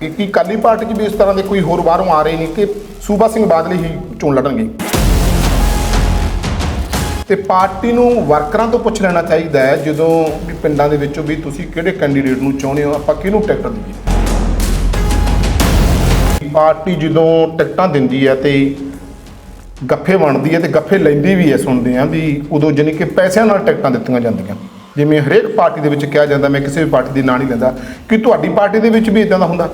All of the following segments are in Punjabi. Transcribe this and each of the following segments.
ਕਿ ਕੀ ਕਾਲੀ ਪਾਰਟੀ 'ਚ ਵੀ ਇਸ ਤਰ੍ਹਾਂ ਦੇ ਕੋਈ ਹੋਰ ਬਾਹਰੋਂ ਆ ਰਹੇ ਨੇ ਕਿ ਸੂਬਾ ਸਿੰਘ ਬਾਦਲ ਹੀ ਚੋਣ ਲੜਨਗੇ। ਤੇ ਪਾਰਟੀ ਨੂੰ ਵਰਕਰਾਂ ਤੋਂ ਪੁੱਛ ਲੈਣਾ ਚਾਹੀਦਾ ਹੈ, ਜਦੋਂ ਵੀ ਪਿੰਡਾਂ ਦੇ ਵਿੱਚੋਂ ਵੀ ਤੁਸੀਂ ਕਿਹੜੇ ਕੈਂਡੀਡੇਟ ਨੂੰ ਚਾਹੁੰਦੇ ਹੋ, ਆਪਾਂ ਕਿਹਨੂੰ ਟਿਕਟ ਦਈਏ? ਪਾਰਟੀ ਜਦੋਂ ਟਿਕਟਾਂ ਦਿੰਦੀ ਹੈ ਤੇ ਗੱਫੇ ਬਣਦੀ ਹੈ ਤੇ ਗੱਫੇ ਲੈਂਦੀ ਵੀ ਹੈ, ਸੁਣਦੇ ਆ ਵੀ ਉਦੋਂ ਜਾਣੀ ਕਿ ਪੈਸਿਆਂ ਨਾਲ ਟਿਕਟਾਂ ਦਿੱਤੀਆਂ ਜਾਂਦੀਆਂ। ਜਿਵੇਂ ਹਰੇਕ ਪਾਰਟੀ ਦੇ ਵਿੱਚ ਕਿਹਾ ਜਾਂਦਾ, ਮੈਂ ਕਿਸੇ ਵੀ ਪਾਰਟੀ ਦੇ ਨਾਂ ਨਹੀਂ ਲੈਂਦਾ, ਕਿ ਤੁਹਾਡੀ ਪਾਰਟੀ ਦੇ ਵਿੱਚ ਵੀ ਇਦਾਂ ਦਾ ਹੁੰਦਾ?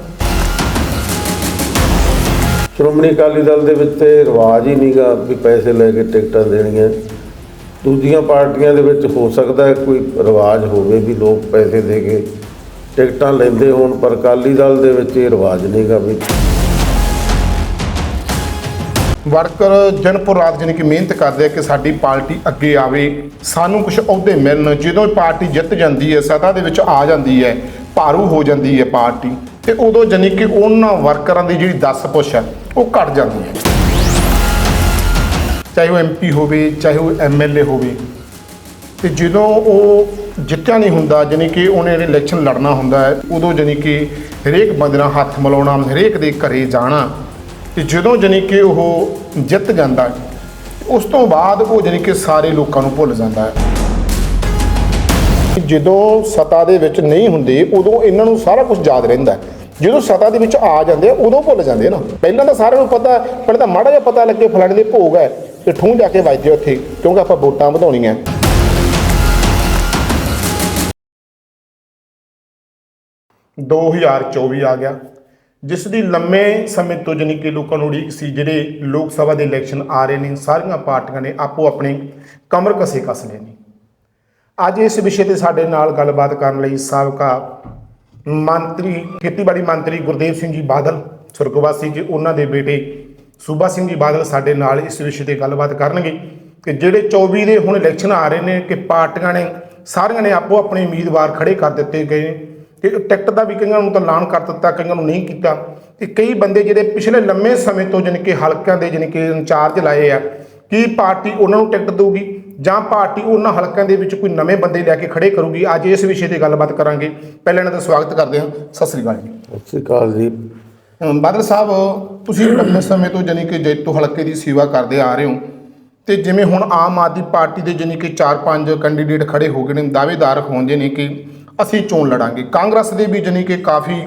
ਸ਼੍ਰੋਮਣੀ ਅਕਾਲੀ ਦਲ ਦੇ ਵਿੱਚ ਤੇ ਰਿਵਾਜ ਹੀ ਨਹੀਂਗਾ ਵੀ ਪੈਸੇ ਲੈ ਕੇ ਟਿਕਟਾਂ ਦੇਣੀਆਂ। ਦੂਜੀਆਂ ਪਾਰਟੀਆਂ ਦੇ ਵਿੱਚ ਹੋ ਸਕਦਾ ਹੈ ਕੋਈ ਰਿਵਾਜ ਹੋਵੇ ਵੀ ਲੋਕ ਪੈਸੇ ਦੇ ਕੇ ਟਿਕਟਾਂ ਲੈਂਦੇ ਹੋਣ, ਪਰ ਅਕਾਲੀ ਦਲ ਦੇ ਵਿੱਚ ਇਹ ਰਿਵਾਜ ਨਹੀਂਗਾ ਵੀ। ਵਰਕਰ ਜਨਪੁਰ ਰਾਤ ਜਾਨੀ ਕਿ ਮਿਹਨਤ ਕਰਦੇ ਆ ਕਿ ਸਾਡੀ ਪਾਰਟੀ ਅੱਗੇ ਆਵੇ। ਸਾਨੂੰ ਕੁਝ ਅਹੁਦੇ ਮਿਲਣ, ਜਦੋਂ ਪਾਰਟੀ ਜਿੱਤ ਜਾਂਦੀ ਹੈ, ਸਤਾ ਦੇ ਵਿੱਚ ਆ ਜਾਂਦੀ ਹੈ, ਭਾਰੂ ਹੋ ਜਾਂਦੀ ਹੈ ਪਾਰਟੀ। ਤੇ ਉਦੋਂ ਜਾਣੀ ਕਿ ਉਹਨਾਂ ਵਰਕਰਾਂ ਦੀ ਜਿਹੜੀ 10 ਪੁੱਛ ਹੈ, ਉਹ ਘਟ ਜਾਂਦੀ ਹੈ। ਚਾਹੇ ਉਹ ਐਮਪੀ ਹੋਵੇ, ਚਾਹੇ ਉਹ ਐਮਐਲਏ ਹੋਵੇ, ਤੇ ਜਦੋਂ ਉਹ ਜਿੱਤਿਆ ਨਹੀਂ ਹੁੰਦਾ, ਜਾਣੀ ਕਿ ਉਹਨੇ ਇਲੈਕਸ਼ਨ ਲੜਨਾ ਹੁੰਦਾ ਹੈ, ਉਦੋਂ ਜਾਣੀ ਕਿ ਹਰੇਕ ਬੰਦੇ ਨਾਲ ਹੱਥ ਮਿਲਾਉਣਾ, ਹਰੇਕ ਦੇ ਘਰੇ ਜਾਣਾ, ਤੇ ਜਦੋਂ ਜਾਣੀ ਕਿ ਉਹ ਜਿੱਤ ਜਾਂਦਾ, ਉਸ ਤੋਂ ਬਾਅਦ ਉਹ ਜਾਣੀ ਕਿ ਸਾਰੇ ਲੋਕਾਂ ਨੂੰ ਭੁੱਲ ਜਾਂਦਾ ਹੈ। ਜਦੋਂ ਸਤਾ ਦੇ ਵਿੱਚ ਨਹੀਂ ਹੁੰਦੇ, ਉਦੋਂ ਇਹਨਾਂ ਨੂੰ ਸਾਰਾ ਕੁਝ ਯਾਦ ਰਹਿੰਦਾ ਜਦੋਂ ਸਤਾ ਦੇ ਵਿੱਚ ਆ ਜਾਂਦੇ ਆ, ਉਦੋਂ ਭੁੱਲ ਜਾਂਦੇ ਨਾ। ਪਹਿਲਾਂ ਤਾਂ ਸਾਰਿਆਂ ਨੂੰ ਪਤਾ, ਪਹਿਲਾਂ ਤਾਂ ਮਾੜਾ ਜਿਹਾ ਪਤਾ ਲੱਗੇ ਫਲਾਣੇ ਦੇ ਭੋਗ ਹੈ, ਤੇ ਠੂੰ ਜਾ ਕੇ ਵੱਜਦੇ ਉੱਥੇ, ਕਿਉਂਕਿ ਆਪਾਂ ਵੋਟਾਂ ਵਧਾਉਣੀਆਂ। 2024 ਆ ਗਿਆ। ਜਿਸ ਦੀ ਲੰਮੇ ਸਮੇਂ ਤੋਂ ਜਾਣੀ ਕਿ ਲੋਕਾਂ ਨੂੰ ਉਡੀਕ ਸੀ, ਜਿਹੜੇ ਲੋਕ ਸਭਾ ਦੇ ਇਲੈਕਸ਼ਨ ਆ ਰਹੇ ਨੇ, ਸਾਰੀਆਂ ਪਾਰਟੀਆਂ ਨੇ ਆਪੋ ਆਪਣੇ ਕਮਰ ਕਸੇ ਕੱਸ ਲਏ ਨੇ। ਅੱਜ ਇਸ ਵਿਸ਼ੇ ਤੇ ਸਾਡੇ ਨਾਲ ਗੱਲਬਾਤ ਕਰਨ ਲਈ ਸਾਬਕਾ ਮੰਤਰੀ, ਖੇਤੀਬਾੜੀ ਮੰਤਰੀ ਗੁਰਦੇਵ ਸਿੰਘ ਜੀ ਬਾਦਲ ਸੁਰਗਵਾਸੀ ਜੀ, ਉਹਨਾਂ ਦੇ ਬੇਟੇ ਸੂਬਾ ਸਿੰਘ ਜੀ ਬਾਦਲ ਸਾਡੇ ਨਾਲ ਇਸ ਵਿਸ਼ੇ ਤੇ ਗੱਲਬਾਤ ਕਰਨਗੇ ਕਿ ਜਿਹੜੇ 24 ਦੇ ਹੁਣ ਇਲੈਕਸ਼ਨ ਆ ਰਹੇ ਨੇ, ਕਿ ਪਾਰਟੀਆਂ ਨੇ ਸਾਰੀਆਂ ਨੇ ਆਪੋ ਆਪਣੇ ਉਮੀਦਵਾਰ ਖੜੇ ਕਰ ਦਿੱਤੇ ਗਏ ਨੇ ਤੇ ਟਿਕਟ ਦਾ ਵੀ ਕਈਆਂ ਨੂੰ ਤਾਂ ਐਲਾਨ ਕਰ ਦਿੱਤਾ, ਕਈਆਂ ਨੂੰ ਨਹੀਂ ਕੀਤਾ, ਤੇ ਕਈ ਬੰਦੇ ਜਿਹੜੇ ਪਿਛਲੇ ਲੰਮੇ ਸਮੇਂ ਤੋਂ ਜਾਣੀ ਕਿ ਹਲਕਿਆਂ ਦੇ ਜਾਣੀ ਕਿ ਇੰਚਾਰਜ ਲਾਏ ਆ, ਕੀ ਪਾਰਟੀ ਉਹਨਾਂ ਨੂੰ ਟਿਕਟ ਦੇਊਗੀ? ਜਾਂ ਪਾਰਟੀ ਉਹਨਾਂ ਹਲਕਿਆਂ ਦੇ ਵਿੱਚ ਕੋਈ ਨਵੇਂ ਬੰਦੇ ਲੈ ਕੇ ਖੜੇ ਕਰੂਗੀ ਅੱਜ ਇਸ ਵਿਸ਼ੇ ਤੇ ਗੱਲਬਾਤ ਕਰਾਂਗੇ। ਪਹਿਲਾਂ ਇਹਨਾਂ ਦਾ ਸਵਾਗਤ ਕਰਦੇ ਹਾਂ। ਸਤਿ ਸ੍ਰੀ ਅਕਾਲ ਜੀ। ਸਤਿ ਸ਼੍ਰੀ ਅਕਾਲ ਜੀ। ਬਾਦਲ ਸਾਹਿਬ ਤੁਸੀਂ ਲੰਮੇ ਸਮੇਂ ਤੋਂ ਜਾਣੀ ਕਿ ਜੈਤੋ ਹਲਕੇ ਦੀ ਸੇਵਾ ਕਰਦੇ ਆ ਰਹੇ ਹੋ ਤੇ ਜਿਵੇਂ ਹੁਣ ਆਮ ਆਦਮੀ ਪਾਰਟੀ ਦੇ ਜਾਣੀ ਕਿ 4-5 ਕੈਂਡੀਡੇਟ ਖੜੇ ਹੋ ਗਏ ਨੇ ਦਾਅਵੇਦਾਰ ਹੋਣਦੇ ਨੇ ਕਿ ਅਸੀਂ ਚੋਣ ਲੜਾਂਗੇ। ਕਾਂਗਰਸ ਦੇ ਵੀ ਜਾਣੀ ਕਿ ਕਾਫੀ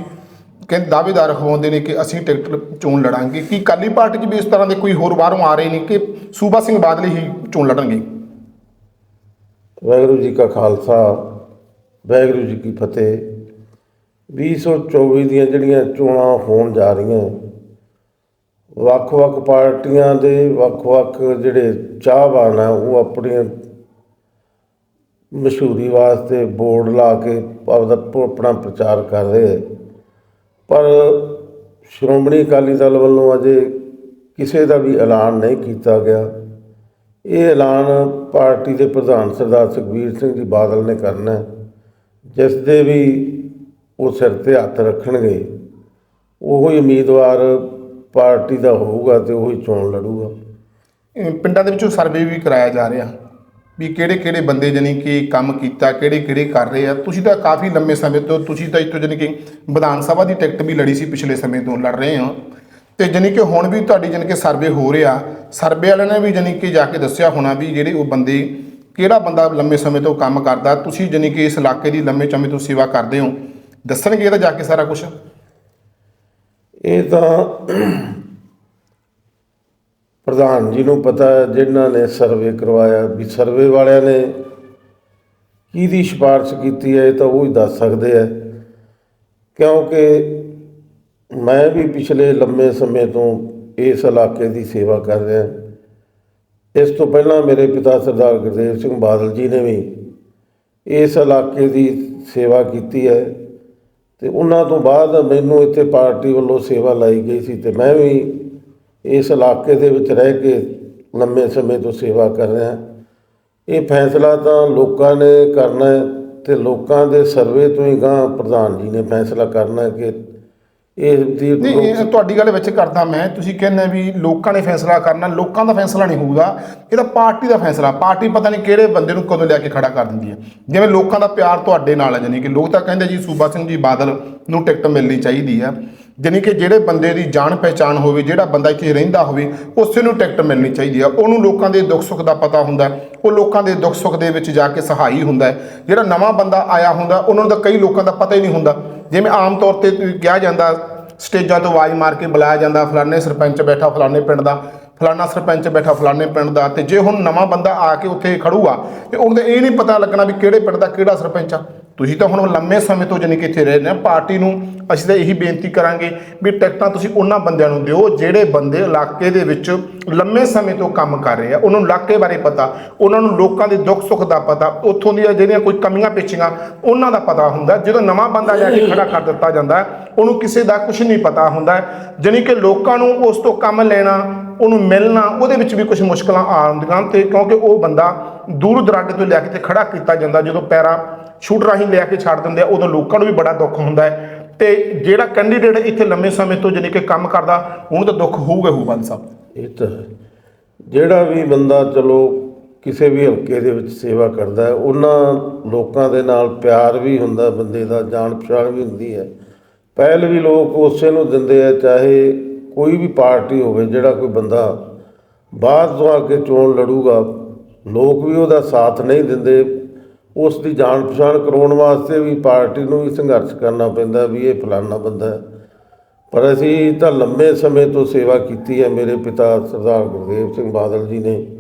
ਕਹਿੰਦੇ ਦਾਅਵੇਦਾਰ ਹੋਣਦੇ ਨੇ ਕਿ ਅਸੀਂ ਟਿਕਟ ਚੋਣ ਲੜਾਂਗੇ। ਕੀ ਕਾਲੀ ਪਾਰਟੀ 'ਚ ਵੀ ਇਸ ਤਰ੍ਹਾਂ ਦੇ ਕੋਈ ਹੋਰ ਬਾਹਰੋਂ ਆ ਰਹੇ ਨੇ ਕਿ ਸੂਬਾ ਸਿੰਘ ਬਾਦਲ ਹੀ ਚੋਣ ਲੜਨਗੇ? ਵਾਹਿਗੁਰੂ ਜੀ ਕਾ ਖਾਲਸਾ, ਵਾਹਿਗੁਰੂ ਜੀ ਕੀ ਫਤਿਹ। 2024 ਦੀਆਂ ਜਿਹੜੀਆਂ ਚੋਣਾਂ ਹੋਣ ਜਾ ਰਹੀਆਂ, ਵੱਖ-ਵੱਖ ਪਾਰਟੀਆਂ ਦੇ ਵੱਖ-ਵੱਖ ਜਿਹੜੇ ਚਾਹਵਾਨ ਆ, ਉਹ ਆਪਣੀਆਂ ਮਸ਼ਹੂਰੀ ਵਾਸਤੇ ਬੋਰਡ ਲਾ ਕੇ ਆਪਦਾ ਆਪਣਾ ਪ੍ਰਚਾਰ ਕਰ ਰਹੇ ਪਰ ਸ਼੍ਰੋਮਣੀ ਅਕਾਲੀ ਦਲ ਵੱਲੋਂ ਅਜੇ ਕਿਸੇ ਦਾ ਵੀ ਐਲਾਨ ਨਹੀਂ ਕੀਤਾ ਗਿਆ। ਇਹ ਐਲਾਨ ਪਾਰਟੀ ਦੇ ਪ੍ਰਧਾਨ ਸਰਦਾਰ ਸੁਖਬੀਰ ਸਿੰਘ ਜੀ ਬਾਦਲ ਨੇ ਕਰਨਾ ਜਿਸ ਦੇ ਵੀ ਉਹ ਸਿਰ ਤੇ ਹੱਥ ਰੱਖਣਗੇ, ਉਹੀ ਉਮੀਦਵਾਰ ਪਾਰਟੀ ਦਾ ਹੋਊਗਾ ਤੇ ਉਹੀ ਚੋਣ ਲੜੂਗਾ। ਪਿੰਡਾਂ ਦੇ ਵਿੱਚੋਂ ਸਰਵੇ ਵੀ ਕਰਾਇਆ ਜਾ ਰਿਹਾ, ਵੀ ਕਿਹੜੇ ਕਿਹੜੇ ਬੰਦੇ ਜਾਣੀ ਕਿ ਕੰਮ ਕੀਤਾ, ਕਿਹੜੇ ਕਿਹੜੇ ਕਰ ਰਹੇ ਆ। ਤੁਸੀਂ ਤਾਂ ਕਾਫੀ ਲੰਮੇ ਸਮੇਂ ਤੋਂ, ਤੁਸੀਂ ਤਾਂ ਇੱਥੋਂ ਜਾਣੀ ਕਿ ਵਿਧਾਨ ਸਭਾ ਦੀ ਟਿਕਟ ਵੀ ਲੜੀ ਸੀ ਪਿਛਲੇ ਸਮੇਂ ਤੋਂ, ਲੜ ਰਹੇ ਹੋ। ਤੇ ਜਾਣੀ ਕਿ ਹੁਣ ਵੀ ਤੁਹਾਡੀ ਜਾਣੀ ਕਿ ਸਰਵੇ ਹੋ ਰਿਹਾ। ਸਰਵੇ ਵਾਲਿਆਂ ਨੇ ਵੀ ਜਾਣੀ ਕਿ ਜਾ ਕੇ ਦੱਸਿਆ ਹੋਣਾ ਵੀ ਜਿਹੜੇ ਉਹ ਬੰਦੇ ਕਿਹੜਾ ਬੰਦਾ ਲੰਮੇ ਸਮੇਂ ਤੋਂ ਕੰਮ ਕਰਦਾ, ਤੁਸੀਂ ਜਾਣੀ ਕਿ ਇਸ ਇਲਾਕੇ ਦੀ ਲੰਮੇ ਸਮੇਂ ਤੋਂ ਸੇਵਾ ਕਰਦੇ ਹੋ। ਦੱਸਣਗੇ ਇਹਦਾ ਜਾ ਕੇ ਸਾਰਾ ਕੁਝ ਇਹ ਤਾਂ ਪ੍ਰਧਾਨ ਜੀ ਨੂੰ ਪਤਾ ਹੈ, ਜਿਨ੍ਹਾਂ ਨੇ ਸਰਵੇ ਕਰਵਾਇਆ, ਵੀ ਸਰਵੇ ਵਾਲਿਆਂ ਨੇ ਕਿਹਦੀ ਸਿਫਾਰਿਸ਼ ਕੀਤੀ ਹੈ, ਇਹ ਤਾਂ ਉਹ ਹੀ ਦੱਸ ਸਕਦੇ ਆ ਕਿਉਂਕਿ ਮੈਂ ਵੀ ਪਿਛਲੇ ਲੰਮੇ ਸਮੇਂ ਤੋਂ ਇਸ ਇਲਾਕੇ ਦੀ ਸੇਵਾ ਕਰ ਰਿਹਾ ਇਸ ਤੋਂ ਪਹਿਲਾਂ ਮੇਰੇ ਪਿਤਾ ਸਰਦਾਰ ਗੁਰਦੇਵ ਸਿੰਘ ਬਾਦਲ ਜੀ ਨੇ ਵੀ ਇਸ ਇਲਾਕੇ ਦੀ ਸੇਵਾ ਕੀਤੀ ਹੈ ਤੇ ਉਹਨਾਂ ਤੋਂ ਬਾਅਦ ਮੈਨੂੰ ਇੱਥੇ ਪਾਰਟੀ ਵੱਲੋਂ ਸੇਵਾ ਲਾਈ ਗਈ ਸੀ ਤੇ ਮੈਂ ਵੀ ਇਸ ਇਲਾਕੇ ਦੇ ਵਿੱਚ ਰਹਿ ਕੇ ਲੰਮੇ ਸਮੇਂ ਤੋਂ ਸੇਵਾ ਕਰ ਰਿਹਾ ਇਹ ਫੈਸਲਾ ਤਾਂ ਲੋਕਾਂ ਨੇ ਕਰਨਾ ਹੈ ਤੇ ਲੋਕਾਂ ਦੇ ਸਰਵੇ ਤੋਂ ਹੀ ਗਾਂ ਪ੍ਰਧਾਨ ਜੀ ਨੇ ਫੈਸਲਾ ਕਰਨਾ ਕਿ ਇਹ ਦੀ ਨਹੀਂ ਇਹ ਤੁਹਾਡੀ ਗੱਲ ਵਿੱਚ ਕਰਦਾ ਮੈਂ ਤੁਸੀਂ ਕਹਿੰਦੇ ਵੀ ਲੋਕਾਂ ਨੇ ਫੈਸਲਾ ਕਰਨਾ ਲੋਕਾਂ ਦਾ ਫੈਸਲਾ ਨਹੀਂ ਹੋਊਗਾ। ਇਹ ਤਾਂ ਪਾਰਟੀ ਦਾ ਫੈਸਲਾ ਪਾਰਟੀ ਪਤਾ ਨਹੀਂ ਕਿਹੜੇ ਬੰਦੇ ਨੂੰ ਕਦੋਂ ਲਿਆ ਕੇ ਖੜਾ ਕਰ ਦਿੰਦੀ ਹੈ। ਜਿਵੇਂ ਲੋਕਾਂ ਦਾ ਪਿਆਰ ਤੁਹਾਡੇ ਨਾਲ ਹੈ ਜਾਨੀ ਕਿ ਲੋਕ ਤਾਂ ਕਹਿੰਦੇ ਜੀ ਸੂਬਾ ਸਿੰਘ ਜੀ ਬਾਦਲ ਨੂੰ ਟਿਕਟ ਮਿਲਣੀ ਚਾਹੀਦੀ ਆ ਜਾਣੀ ਕਿ ਜਿਹੜੇ ਬੰਦੇ ਦੀ ਜਾਣ ਪਹਿਚਾਣ ਹੋਵੇ, ਜਿਹੜਾ ਬੰਦਾ ਇੱਥੇ ਰਹਿੰਦਾ ਹੋਵੇ, ਉਸੇ ਨੂੰ ਟਿਕਟ ਮਿਲਣੀ ਚਾਹੀਦੀ ਆ। ਉਹਨੂੰ ਲੋਕਾਂ ਦੇ ਦੁੱਖ ਸੁੱਖ ਦਾ ਪਤਾ ਹੁੰਦਾ ਉਹ ਲੋਕਾਂ ਦੇ ਦੁੱਖ ਸੁੱਖ ਦੇ ਵਿੱਚ ਜਾ ਕੇ ਸਹਾਈ ਹੁੰਦਾ ਜਿਹੜਾ ਨਵਾਂ ਬੰਦਾ ਆਇਆ ਹੁੰਦਾ, ਉਹਨਾਂ ਨੂੰ ਤਾਂ ਕਈ ਲੋਕਾਂ ਦਾ ਪਤਾ ਹੀ ਨਹੀਂ ਹੁੰਦਾ। ਜਿਵੇਂ ਆਮ ਤੌਰ ਤੇ ਕਿਹਾ ਜਾਂਦਾ, ਸਟੇਜਾਂ ਤੋਂ ਆਵਾਜ਼ ਮਾਰ ਕੇ ਬੁਲਾਇਆ ਜਾਂਦਾ, ਫਲਾਣੇ ਸਰਪੰਚ ਬੈਠਾ ਫਲਾਣੇ ਪਿੰਡ ਦਾ, ਫਲਾਣਾ ਸਰਪੰਚ ਬੈਠਾ ਫਲਾਣੇ ਪਿੰਡ ਦਾ, ਤੇ ਜੇ ਹੁਣ ਨਵਾਂ ਬੰਦਾ ਆ ਕੇ ਉੱਥੇ ਖੜੂਗਾ, ਤੇ ਉਹਨੂੰ ਇਹ ਨਹੀਂ ਪਤਾ ਲੱਗਣਾ ਵੀ ਕਿਹੜੇ ਪਿੰਡ ਦਾ ਕਿਹੜਾ ਸਰਪੰਚ ਆ। ਤੁਸੀਂ ਤਾਂ ਹੁਣ ਲੰਮੇ ਸਮੇਂ ਤੋਂ ਜਾਣੀ ਕਿ ਇੱਥੇ ਰਹੇ ਨੇ ਪਾਰਟੀ ਨੂੰ ਅਸੀਂ ਤਾਂ ਇਹੀ ਬੇਨਤੀ ਕਰਾਂਗੇ ਵੀ ਟਿਕਟਾਂ ਤੁਸੀਂ ਉਹਨਾਂ ਬੰਦਿਆਂ ਨੂੰ ਦਿਓ ਜਿਹੜੇ ਬੰਦੇ ਇਲਾਕੇ ਦੇ ਵਿੱਚ ਲੰਮੇ ਸਮੇਂ ਤੋਂ ਕੰਮ ਕਰ ਰਹੇ ਆ, ਉਹਨਾਂ ਨੂੰ ਇਲਾਕੇ ਬਾਰੇ ਪਤਾ, ਉਹਨਾਂ ਨੂੰ ਲੋਕਾਂ ਦੇ ਦੁੱਖ ਸੁੱਖ ਦਾ ਪਤਾ, ਉੱਥੋਂ ਦੀਆਂ ਜਿਹੜੀਆਂ ਕੋਈ ਕਮੀਆਂ ਪੇਚੀਆਂ ਉਹਨਾਂ ਦਾ ਪਤਾ ਹੁੰਦਾ, ਜਦੋਂ ਨਵਾਂ ਬੰਦਾ ਜਾ ਕੇ ਖੜਾ ਕਰ ਦਿੱਤਾ ਜਾਂਦਾ, ਉਹਨੂੰ ਕਿਸੇ ਦਾ ਕੁਝ ਨਹੀਂ ਪਤਾ ਹੁੰਦਾ, ਜਾਣੀ ਕਿ ਲੋਕਾਂ ਨੂੰ ਉਸ ਤੋਂ ਕੰਮ ਲੈਣਾ, ਉਹਨੂੰ ਮਿਲਣਾ, ਉਹਦੇ ਵਿੱਚ ਵੀ ਕੁਝ ਮੁਸ਼ਕਲਾਂ ਆਉਂਦੀਆਂ ਤੇ ਕਿਉਂਕਿ ਉਹ ਬੰਦਾ ਦੂਰ ਦਰਾਡੇ ਤੋਂ ਲਿਆ ਕੇ ਤੇ ਖੜਾ ਕੀਤਾ ਜਾਂਦਾ, ਜਦੋਂ ਪੈਰਾਂ ਛੂਟ ਰਾਹੀਂ ਲਿਆ ਕੇ ਛੱਡ ਦਿੰਦੇ ਆ, ਉਦੋਂ ਲੋਕਾਂ ਨੂੰ ਵੀ ਬੜਾ ਦੁੱਖ ਹੁੰਦਾ ਹੈ। ਤੇ ਜਿਹੜਾ ਕੈਂਡੀਡੇਟ ਇੱਥੇ ਲੰਮੇ ਸਮੇਂ ਤੋਂ ਜਾਣੀ ਕਿ ਕੰਮ ਕਰਦਾ, ਉਹਨੂੰ ਤਾਂ ਦੁੱਖ ਹੋਊਗਾ ਹੋਊ, ਬੰਦ ਸਾਹਿਬ। ਇਹ ਤਾਂ ਜਿਹੜਾ ਵੀ ਬੰਦਾ ਚਲੋ ਕਿਸੇ ਵੀ ਹਲਕੇ ਦੇ ਵਿੱਚ ਸੇਵਾ ਕਰਦਾ ਹੈ, ਉਹਨਾਂ ਲੋਕਾਂ ਦੇ ਨਾਲ ਪਿਆਰ ਵੀ ਹੁੰਦਾ, ਬੰਦੇ ਦਾ ਜਾਣ ਪਛਾਣ ਵੀ ਹੁੰਦੀ ਹੈ। ਪਹਿਲ ਵੀ ਲੋਕ ਉਸੇ ਨੂੰ ਦਿੰਦੇ ਆ, ਚਾਹੇ ਕੋਈ ਵੀ ਪਾਰਟੀ ਹੋਵੇ, ਜਿਹੜਾ ਕੋਈ ਬੰਦਾ ਬਾਹਰ ਤੋਂ ਆ ਕੇ ਚੋਣ ਲੜੂਗਾ ਲੋਕ ਵੀ ਉਹਦਾ ਸਾਥ ਨਹੀਂ ਦਿੰਦੇ। ਉਸ ਦੀ ਜਾਣ ਪਛਾਣ ਕਰਾਉਣ ਵਾਸਤੇ ਵੀ ਪਾਰਟੀ ਨੂੰ ਵੀ ਸੰਘਰਸ਼ ਕਰਨਾ ਪੈਂਦਾ ਵੀ ਇਹ ਫਲਾਨਾ ਬੰਦਾ ਹੈ। ਪਰ ਅਸੀਂ ਤਾਂ ਲੰਮੇ ਸਮੇਂ ਤੋਂ ਸੇਵਾ ਕੀਤੀ ਹੈ, ਮੇਰੇ ਪਿਤਾ ਸਰਦਾਰ ਗੁਰਦੇਵ ਸਿੰਘ ਬਾਦਲ ਜੀ ਨੇ।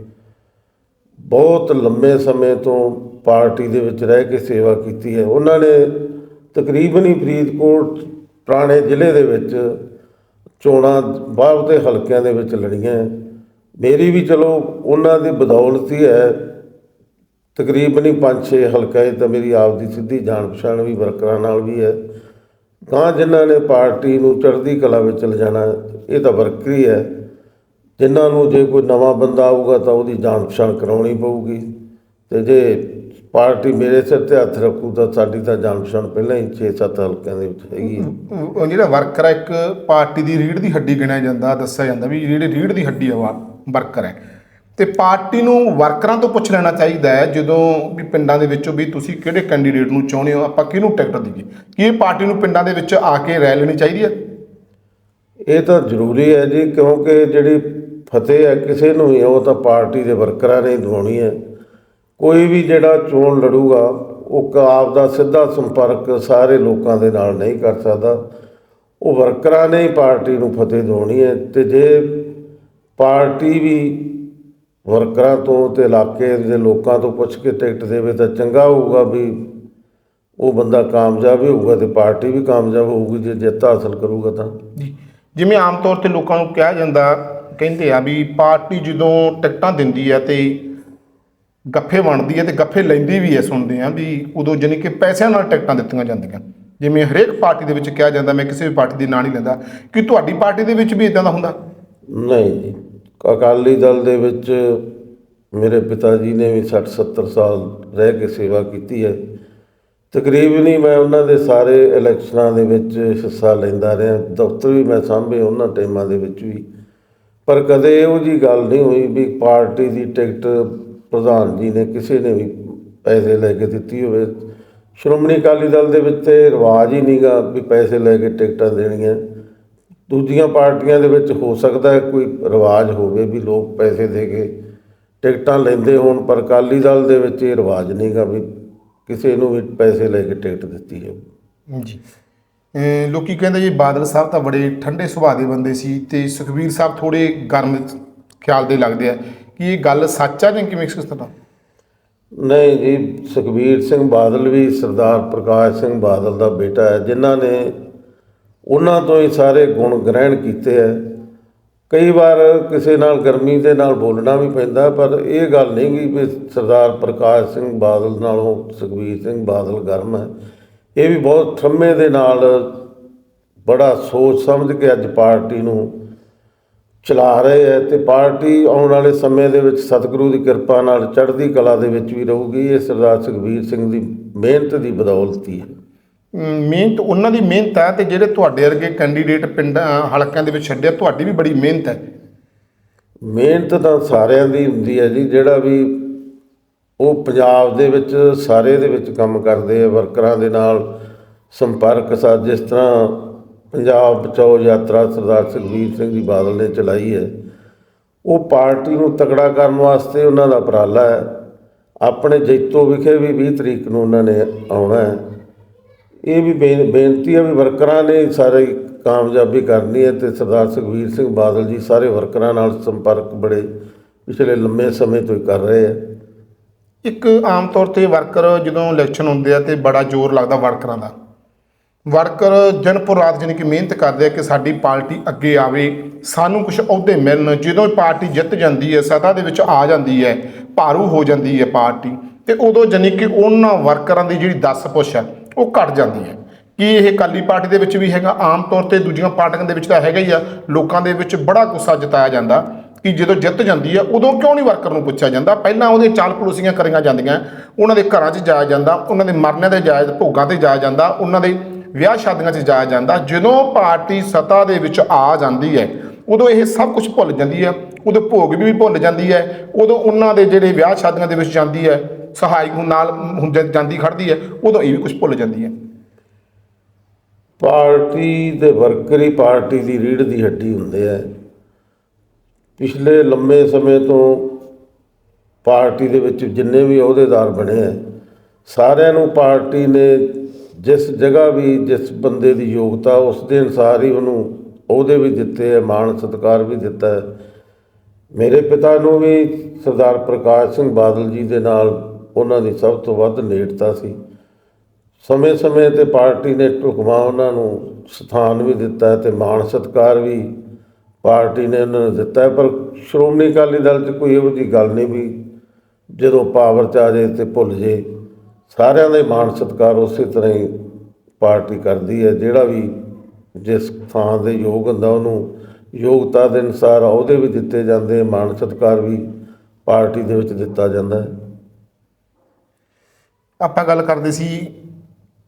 ਬਹੁਤ ਲੰਮੇ ਸਮੇਂ ਤੋਂ ਪਾਰਟੀ ਦੇ ਵਿੱਚ ਰਹਿ ਕੇ ਸੇਵਾ ਕੀਤੀ ਹੈ। ਉਹਨਾਂ ਨੇ ਤਕਰੀਬਨ ਹੀ ਫਰੀਦਕੋਟ ਪੁਰਾਣੇ ਜ਼ਿਲ੍ਹੇ ਦੇ ਵਿੱਚ ਚੋਣਾਂ ਬਾਹਰ ਦੇ ਹਲਕਿਆਂ ਦੇ ਵਿੱਚ ਲੜੀਆਂ। ਮੇਰੀ ਵੀ ਚਲੋ ਉਹਨਾਂ ਦੀ ਬਦੌਲਤ ਹੀ ਹੈ। ਤਕਰੀਬਨ ਹੀ 5-6 ਹਲਕਾ ਹੈ ਤਾਂ ਮੇਰੀ ਆਪ ਦੀ ਸਿੱਧੀ ਜਾਣ ਪਛਾਣ ਵੀ ਵਰਕਰਾਂ ਨਾਲ ਵੀ ਹੈ। ਤਾਂ ਜਿਨ੍ਹਾਂ ਨੇ ਪਾਰਟੀ ਨੂੰ ਚੜ੍ਹਦੀ ਕਲਾ ਵਿੱਚ ਲਿਜਾਣਾ, ਇਹ ਤਾਂ ਵਰਕਰ ਹੀ। ਹੈ ਜਿਨ੍ਹਾਂ ਨੂੰ ਜੇ ਕੋਈ ਨਵਾਂ ਬੰਦਾ ਆਊਗਾ ਤਾਂ ਉਹਦੀ ਜਾਣ ਪਛਾਣ ਕਰਾਉਣੀ ਪਊਗੀ। ਤੇ ਜੇ ਪਾਰਟੀ ਮੇਰੇ ਸਿਰ ਤੇ ਹੱਥ ਰੱਖੂ ਤਾਂ ਸਾਡੀ ਤਾਂ ਜਾਣ ਪਛਾਣ ਪਹਿਲਾਂ ਹੀ 6-7 ਹਲਕਿਆਂ ਦੇ ਵਿੱਚ ਹੈਗੀ ਹੈ। ਜਿਹੜਾ ਵਰਕਰ ਹੈ, ਇੱਕ ਪਾਰਟੀ ਦੀ ਰੀੜ ਦੀ ਹੱਡੀ ਗਿਣਿਆ ਜਾਂਦਾ, ਦੱਸਿਆ ਜਾਂਦਾ ਵੀ ਜਿਹੜੀ ਰੀੜ ਦੀ ਹੱਡੀ ਆ ਵਾ- ਵਰਕਰ ਹੈ। ਤੇ ਪਾਰਟੀ ਨੂੰ ਵਰਕਰਾਂ ਤੋਂ ਪੁੱਛ ਲੈਣਾ ਚਾਹੀਦਾ ਹੈ, ਜਦੋਂ ਵੀ ਪਿੰਡਾਂ ਦੇ ਵਿੱਚੋਂ ਵੀ ਤੁਸੀਂ ਕਿਹੜੇ ਕੈਂਡੀਡੇਟ ਨੂੰ ਚਾਹੁੰਦੇ ਹੋ, ਆਪਾਂ ਕਿਹਨੂੰ ਟਿਕਟ ਦੇਈਏ? ਕੀ ਇਹ ਪਾਰਟੀ ਨੂੰ ਪਿੰਡਾਂ ਦੇ ਵਿੱਚ ਆ ਕੇ ਰਹਿ ਲੈਣੀ ਚਾਹੀਦੀ ਹੈ? ਇਹ ਤਾਂ ਜ਼ਰੂਰੀ ਹੈ ਜੀ, ਕਿਉਂਕਿ ਜਿਹੜੀ ਫਤਿਹ ਹੈ, ਕਿਸੇ ਨੂੰ ਹੀ ਉਹ ਤਾਂ ਪਾਰਟੀ ਦੇ ਵਰਕਰਾਂ ਨੇ ਦਵਾਉਣੀ ਹੈ। ਕੋਈ ਵੀ ਜਿਹੜਾ ਚੋਣ ਲੜੂਗਾ, ਉਹ ਆਪ ਦਾ ਸਿੱਧਾ ਸੰਪਰਕ ਸਾਰੇ ਲੋਕਾਂ ਦੇ ਨਾਲ ਨਹੀਂ ਕਰ ਸਕਦਾ। ਉਹ ਵਰਕਰਾਂ ਨੇ ਹੀ ਪਾਰਟੀ ਨੂੰ ਫਤਿਹ ਦਵਾਉਣੀ ਹੈ, ਤੇ ਜੇ ਪਾਰਟੀ ਵੀ ਵਰਕਰਾਂ ਤੋਂ ਤੇ ਇਲਾਕੇ ਦੇ ਲੋਕਾਂ ਤੋਂ ਪੁੱਛ ਕੇ ਟਿਕਟ ਦੇਵੇ ਤਾਂ ਚੰਗਾ ਹੋਊਗਾ ਵੀ ਉਹ ਬੰਦਾ ਕਾਮਯਾਬ ਹੀ ਹੋਊਗਾ ਤੇ ਪਾਰਟੀ ਵੀ ਕਾਮਯਾਬ ਹੋਊਗੀ ਜੇ ਜਿੱਤ ਹਾਸਲ ਕਰੂਗਾ ਤਾਂ। ਜੀ ਜਿਵੇਂ ਆਮ ਤੌਰ ਤੇ ਲੋਕਾਂ ਨੂੰ ਕਿਹਾ ਜਾਂਦਾ ਕਹਿੰਦੇ ਆ ਵੀ ਪਾਰਟੀ ਜਦੋਂ ਟਿਕਟਾਂ ਦਿੰਦੀ ਹੈ ਤੇ ਗੱਫੇ ਵੰਡਦੀ ਹੈ ਤੇ ਗੱਫੇ ਲੈਂਦੀ ਵੀ ਹੈ ਸੁਣਦੇ ਆ ਵੀ ਉਦੋਂ ਜਾਣੀ ਕਿ ਪੈਸਿਆਂ ਨਾਲ ਟਿਕਟਾਂ ਦਿੱਤੀਆਂ ਜਾਂਦੀਆਂ। ਜਿਵੇਂ ਹਰੇਕ ਪਾਰਟੀ ਦੇ ਵਿੱਚ ਕਿਹਾ ਜਾਂਦਾ ਮੈਂ ਕਿਸੇ ਵੀ ਪਾਰਟੀ ਦੀ ਨਾਂ ਨਹੀਂ ਲੈਂਦਾ ਕਿ ਤੁਹਾਡੀ ਪਾਰਟੀ ਦੇ ਵਿੱਚ ਵੀ ਇਦਾਂ ਦਾ ਹੁੰਦਾ? ਨਹੀਂ ਜੀ। ਅਕਾਲੀ ਦਲ ਦੇ ਵਿੱਚ ਮੇਰੇ ਪਿਤਾ ਜੀ ਨੇ ਵੀ 60 70 ਸਾਲ ਰਹਿ ਕੇ ਸੇਵਾ ਕੀਤੀ ਹੈ। ਤਕਰੀਬਨ ਹੀ ਮੈਂ ਉਹਨਾਂ ਦੇ ਸਾਰੇ ਇਲੈਕਸ਼ਨਾਂ ਦੇ ਵਿੱਚ ਹਿੱਸਾ ਲੈਂਦਾ ਰਿਹਾ। ਦਫ਼ਤਰ ਵੀ ਮੈਂ ਸਾਂਭੇ, ਉਹਨਾਂ ਟਾਈਮਾਂ ਦੇ ਵਿੱਚ ਵੀ। ਪਰ ਕਦੇ ਇਹੋ ਜੀ ਗੱਲ ਨਹੀਂ ਹੋਈ ਵੀ ਪਾਰਟੀ ਦੀ ਟਿਕਟ ਪ੍ਰਧਾਨ ਜੀ ਨੇ ਕਿਸੇ ਨੇ ਵੀ ਪੈਸੇ ਲੈ ਕੇ ਦਿੱਤੀ ਹੋਵੇ। ਸ਼੍ਰੋਮਣੀ ਅਕਾਲੀ ਦਲ ਦੇ ਵਿੱਚ ਤੇ ਰਿਵਾਜ ਹੀ ਨਹੀਂਗਾ ਵੀ ਪੈਸੇ ਲੈ ਕੇ ਟਿਕਟਾਂ ਦੇਣੀਆਂ। ਦੂਜੀਆਂ ਪਾਰਟੀਆਂ ਦੇ ਵਿੱਚ ਹੋ ਸਕਦਾ ਹੈ ਕੋਈ ਰਿਵਾਜ ਹੋਵੇ ਵੀ ਲੋਕ ਪੈਸੇ ਦੇ ਕੇ ਟਿਕਟਾਂ ਲੈਂਦੇ ਹੋਣ ਪਰ ਅਕਾਲੀ ਦਲ ਦੇ ਵਿੱਚ ਇਹ ਰਿਵਾਜ ਨਹੀਂਗਾ ਵੀ ਕਿਸੇ ਨੂੰ ਵੀ ਪੈਸੇ ਲੈ ਕੇ ਟਿਕਟ ਦਿੱਤੀ ਹੈ ਜੀ। ਲੋਕੀ ਕਹਿੰਦੇ ਜੀ ਬਾਦਲ ਸਾਹਿਬ ਤਾਂ ਬੜੇ ਠੰਡੇ ਸੁਭਾਅ ਦੇ ਬੰਦੇ ਸੀ ਤੇ ਸੁਖਬੀਰ ਸਾਹਿਬ ਥੋੜੇ ਗਰਮ ਖਿਆਲ ਦੇ ਲੱਗਦੇ ਆ। ਕਿ ਇਹ ਗੱਲ ਸੱਚ ਆ ਜਾਂ ਕਿਵੇਂ ਕਿਸ ਤਰ੍ਹਾਂ ਨਹੀਂ ਜੀ ਸੁਖਬੀਰ ਸਿੰਘ ਬਾਦਲ ਵੀ ਸਰਦਾਰ ਪ੍ਰਕਾਸ਼ ਸਿੰਘ ਬਾਦਲ ਦਾ ਬੇਟਾ ਹੈ ਜਿਨ੍ਹਾਂ ਨੇ ਉਹਨਾਂ ਤੋਂ ਹੀ ਸਾਰੇ ਗੁਣ ਗ੍ਰਹਿਣ ਕੀਤੇ ਹੈ ਕਈ ਵਾਰ ਕਿਸੇ ਨਾਲ ਗਰਮੀ ਦੇ ਨਾਲ ਬੋਲਣਾ ਵੀ ਪੈਂਦਾ, ਪਰ ਇਹ ਗੱਲ ਨਹੀਂ ਗਈ ਵੀ ਸਰਦਾਰ ਪ੍ਰਕਾਸ਼ ਸਿੰਘ ਬਾਦਲ ਨਾਲੋਂ ਸੁਖਬੀਰ ਸਿੰਘ ਬਾਦਲ ਗਰਮ ਹੈ ਇਹ ਵੀ ਬਹੁਤ ਠੰਮੇ ਦੇ ਨਾਲ ਬੜਾ ਸੋਚ ਸਮਝ ਕੇ ਅੱਜ ਪਾਰਟੀ ਨੂੰ ਚਲਾ ਰਹੇ ਹੈ ਤੇ ਪਾਰਟੀ ਆਉਣ ਵਾਲੇ ਸਮੇਂ ਦੇ ਵਿੱਚ ਸਤਿਗੁਰੂ ਦੀ ਕਿਰਪਾ ਨਾਲ ਚੜ੍ਹਦੀ ਕਲਾ ਦੇ ਵਿੱਚ ਵੀ ਰਹੂਗੀ। ਇਹ ਸਰਦਾਰ ਸੁਖਬੀਰ ਸਿੰਘ ਦੀ ਮਿਹਨਤ ਦੀ ਬਦੌਲਤੀ ਹੈ ਮਿਹਨਤ, ਉਹਨਾਂ ਦੀ ਮਿਹਨਤ ਹੈ ਤੇ ਜਿਹੜੇ ਤੁਹਾਡੇ ਵਰਗੇ ਕੈਂਡੀਡੇਟ ਪਿੰਡਾਂ, ਹਲਕਿਆਂ ਦੇ ਵਿੱਚ ਛੱਡਿਆ, ਤੁਹਾਡੀ ਵੀ ਬੜੀ ਮਿਹਨਤ ਹੈ। ਮਿਹਨਤ ਤਾਂ ਸਾਰਿਆਂ ਦੀ ਹੁੰਦੀ ਹੈ ਜੀ, ਜਿਹੜਾ ਵੀ ਉਹ ਪੰਜਾਬ ਦੇ ਵਿੱਚ ਸਾਰੇ ਦੇ ਵਿੱਚ ਕੰਮ ਕਰਦੇ ਆ, ਵਰਕਰਾਂ ਦੇ ਨਾਲ ਸੰਪਰਕ ਸਾ, ਜਿਸ ਤਰ੍ਹਾਂ ਪੰਜਾਬ ਬਚਾਓ ਯਾਤਰਾ ਸਰਦਾਰ ਸੁਖਬੀਰ ਸਿੰਘ ਜੀ ਬਾਦਲ ਨੇ ਚਲਾਈ ਹੈ, ਉਹ ਪਾਰਟੀ ਨੂੰ ਤਕੜਾ ਕਰਨ ਵਾਸਤੇ ਉਹਨਾਂ ਦਾ ਉਪਰਾਲਾ ਹੈ। ਆਪਣੇ ਜੈਤੋ ਵਿਖੇ ਵੀ 20 ਤਰੀਕ ਨੂੰ ਉਹਨਾਂ ਨੇ ਆਉਣਾ ਹੈ। ਇਹ ਵੀ ਬੇਨ- ਬੇਨਤੀ ਆ ਵੀ ਵਰਕਰਾਂ ਨੇ ਸਾਰੇ ਕਾਮਯਾਬੀ ਕਰਨੀ ਹੈ ਤੇ ਸਰਦਾਰ ਸੁਖਬੀਰ ਸਿੰਘ ਬਾਦਲ ਜੀ ਸਾਰੇ ਵਰਕਰਾਂ ਨਾਲ ਸੰਪਰਕ ਬੜੇ ਪਿਛਲੇ ਲੰਮੇ ਸਮੇਂ ਤੋਂ ਹੀ ਕਰ ਰਹੇ ਆ। ਇੱਕ ਆਮ ਤੌਰ ਤੇ ਵਰਕਰ ਜਦੋਂ ਇਲੈਕਸ਼ਨ ਹੁੰਦੇ ਆ ਤੇ ਬੜਾ ਜ਼ੋਰ ਲੱਗਦਾ ਵਰਕਰਾਂ ਦਾ। ਵਰਕਰ ਦਿਨ ਰਾਤ ਜਾਣੀ ਕਿ ਮਿਹਨਤ ਕਰਦੇ ਆ ਕਿ ਸਾਡੀ ਪਾਰਟੀ ਅੱਗੇ ਆਵੇ, ਸਾਨੂੰ ਕੁਝ ਅਹੁਦੇ ਮਿਲਣ, ਜਦੋਂ ਇਹ ਪਾਰਟੀ ਜਿੱਤ ਜਾਂਦੀ ਹੈ, ਸਤਾ ਦੇ ਵਿੱਚ ਆ ਜਾਂਦੀ ਹੈ, ਭਾਰੂ ਹੋ ਜਾਂਦੀ ਹੈ ਪਾਰਟੀ, ਤੇ ਉਦੋਂ ਜਾਣੀ ਕਿ ਉਹਨਾਂ ਵਰਕਰਾਂ ਦੀ ਜਿਹੜੀ 10 ਪੁੱਛ ਹੈ ਉਹ ਘਟ ਜਾਂਦੀ ਹੈ। ਕੀ ਇਹ ਕਾਲੀ ਪਾਰਟੀ ਦੇ ਵਿੱਚ ਵੀ ਹੈਗਾ? ਆਮ ਤੌਰ ਤੇ ਦੂਜੀਆਂ ਪਾਰਟੀਆਂ ਦੇ ਵਿੱਚ ਤਾਂ ਹੈਗਾ ਹੀ ਆ। ਲੋਕਾਂ ਦੇ ਵਿੱਚ ਬੜਾ ਗੁੱਸਾ ਜਤਾਇਆ ਜਾਂਦਾ ਕਿ ਜਦੋਂ ਜਿੱਤ ਜਾਂਦੀ ਹੈ, ਉਦੋਂ ਕਿਉਂ ਨਹੀਂ ਵਰਕਰ ਨੂੰ ਪੁੱਛਿਆ ਜਾਂਦਾ? ਪਹਿਲਾਂ ਉਹਦੇ ਚਾਲ ਪਲੋਸੀਆਂ ਕਰੀਆਂ ਜਾਂਦੀਆਂ। ਉਹਨਾਂ ਦੇ ਘਰਾਂ 'ਚ ਜਾਇਆ ਜਾਂਦਾ, ਉਹਨਾਂ ਦੇ ਮਰਨਿਆਂ ਤੇ ਜਾਇਆ, ਭੋਗਾਂ ਤੇ ਜਾਇਆ ਜਾਂਦਾ, ਉਹਨਾਂ ਦੇ ਵਿਆਹ ਸ਼ਾਦੀਆਂ 'ਚ ਜਾਇਆ ਜਾਂਦਾ। ਜਦੋਂ ਪਾਰਟੀ ਸੱਤਾ ਦੇ ਵਿੱਚ ਆ ਜਾਂਦੀ ਹੈ, ਉਦੋਂ ਇਹ ਸਭ ਕੁਝ ਭੁੱਲ ਜਾਂਦੀ ਹੈ। ਉਦੋਂ ਭੋਗ ਵੀ ਭੁੱਲ ਜਾਂਦੀ ਹੈ। ਉਦੋਂ ਉਹਨਾਂ ਦੇ ਜਿਹੜੇ ਵਿਆਹ ਸ਼ਾਦੀਆਂ ਦੇ ਵਿੱਚ ਜਾਂਦੀ ਹੈ ਸਹਾਇਕ ਨਾਲ ਹੁਣ ਜਦ ਜਾਂਦੀ ਖੜਦੀ ਹੈ, ਉਦੋਂ ਇਹ ਵੀ ਕੁਝ ਭੁੱਲ ਜਾਂਦੀ ਹੈ। ਪਾਰਟੀ ਦੇ ਵਰਕਰ ਹੀ ਪਾਰਟੀ ਦੀ ਰੀੜ੍ਹ ਦੀ ਹੱਡੀ ਹੁੰਦੇ ਆ। ਪਿਛਲੇ ਲੰਮੇ ਸਮੇਂ ਤੋਂ ਪਾਰਟੀ ਦੇ ਵਿੱਚ ਜਿੰਨੇ ਵੀ ਅਹੁਦੇਦਾਰ ਬਣੇ ਆ, ਸਾਰਿਆਂ ਨੂੰ ਪਾਰਟੀ ਨੇ ਜਿਸ ਜਗ੍ਹਾ ਵੀ ਜਿਸ ਬੰਦੇ ਦੀ ਯੋਗਤਾ, ਉਸ ਦੇ ਅਨੁਸਾਰ ਹੀ ਉਹਨੂੰ ਅਹੁਦੇ ਵੀ ਦਿੱਤੇ ਹੈ ਮਾਣ ਸਤਿਕਾਰ ਵੀ ਦਿੱਤਾ। ਹੈ ਮੇਰੇ ਪਿਤਾ ਨੂੰ ਵੀ ਸਰਦਾਰ ਪ੍ਰਕਾਸ਼ ਸਿੰਘ ਬਾਦਲ ਜੀ ਦੇ ਨਾਲ ਉਹਨਾਂ ਦੀ ਸਭ ਤੋਂ ਵੱਧ ਨੇੜਤਾ ਸੀ। ਸਮੇਂ-ਸਮੇਂ ਤੇ ਪਾਰਟੀ ਨੇ ਢੁਕਵਾਂ ਉਹਨਾਂ ਨੂੰ ਸਥਾਨ ਵੀ ਦਿੱਤਾ ਹੈ ਤੇ ਮਾਣ ਸਤਿਕਾਰ ਵੀ ਪਾਰਟੀ ਨੇ ਉਹਨਾਂ ਨੂੰ ਦਿੱਤਾ। ਪਰ ਸ਼੍ਰੋਮਣੀ ਅਕਾਲੀ ਦਲ 'ਚ ਕੋਈ ਇਹੋ ਜਿਹੀ ਗੱਲ ਨਹੀਂ ਵੀ ਜਦੋਂ ਪਾਵਰ 'ਚ ਆ ਜਾਏ ਤੇ ਭੁੱਲ ਜੇ ਸਾਰਿਆਂ ਦਾ ਮਾਣ ਸਤਿਕਾਰ ਉਸੇ ਤਰ੍ਹਾਂ ਹੀ ਪਾਰਟੀ ਕਰਦੀ ਹੈ, ਜਿਹੜਾ ਵੀ ਜਿਸ ਥਾਂ ਦੇ ਯੋਗ ਹੁੰਦਾ ਉਹਨੂੰ ਯੋਗਤਾ ਦੇ ਅਨੁਸਾਰ ਅਹੁਦੇ ਵੀ ਦਿੱਤੇ ਜਾਂਦੇ ਮਾਣ ਸਤਿਕਾਰ ਵੀ ਪਾਰਟੀ ਦੇ ਵਿੱਚ ਦਿੱਤਾ ਜਾਂਦਾ ਹੈ। ਆਪਾਂ ਗੱਲ ਕਰਦੇ ਸੀ